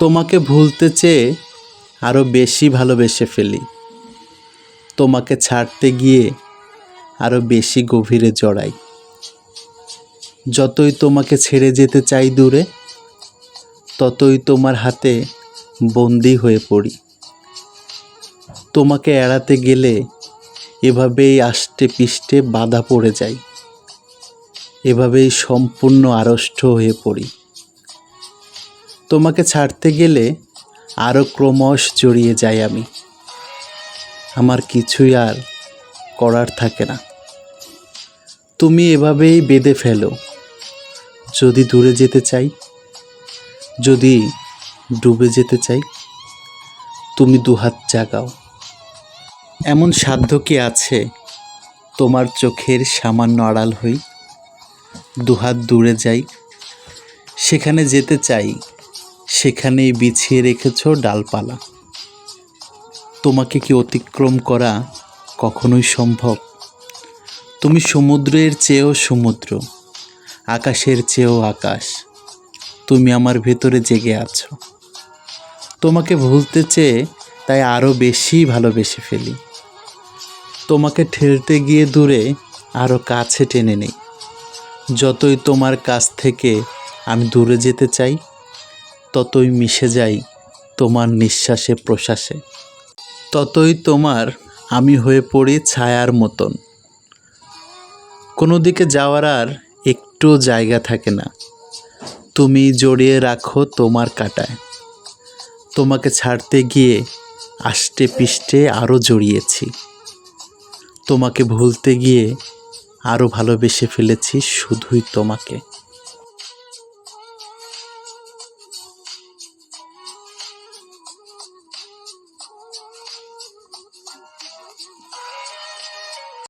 তোমাকে ভুলতে চেয়ে আরও বেশি ভালোবেসে ফেলি। তোমাকে ছাড়তে গিয়ে আরও বেশি গভীরে জড়াই। যতই তোমাকে ছেড়ে যেতে চাই দূরে, ততই তোমার হাতে বন্দি হয়ে পড়ি। তোমাকে এড়াতে গেলে এভাবেই আষ্টে পিষ্টে বাধা পড়ে যাই। এভাবেই সম্পূর্ণ আড়ষ্ট হয়ে পড়ি। তোমাকে ছাড়তে গেলে আরও ক্রমশ জড়িয়ে যাই আমি। আমার কিছুই আর করার থাকে না। তুমি এভাবেই বেঁধে ফেলো। যদি দূরে যেতে চাই, যদি ডুবে যেতে চাই, তুমি দুহাত জাগাও। এমন সাধ্য কি আছে তোমার চোখের সামান্য আড়াল হই? দুহাত দূরে যাই, সেখানে যেতে চাই সেখানেই বিছিয়ে রেখেছ ডালপালা। তোমাকে কি অতিক্রম করা কখনোই সম্ভব? তুমি সমুদ্রের চেয়েও সমুদ্র, আকাশের চেয়েও আকাশ। তুমি আমার ভেতরে জেগে আছো। তোমাকে ভুলতে চেয়ে তাই আরও বেশি ভালোবেসে ফেলি। তোমাকে ঠেলতে গিয়ে দূরে আরও কাছে টেনে নেই। যতই তোমার কাছ থেকে আমি দূরে যেতে চাই ততই মিশে যাই তোমার নিঃশ্বাসে প্রশ্বাসে। ততই তোমার আমি হয়ে পড়ি ছায়ার মতন। কোনো দিকে যাওয়ার আর একটু জায়গা থাকে না। তুমি জড়িয়ে রাখো তোমার কাটায়। তোমাকে ছাড়তে গিয়ে আষ্টে পিষ্টে আরও জড়িয়েছি। তোমাকে ভুলতে গিয়ে আরও ভালোবেসে ফেলেছি শুধুই তোমাকে।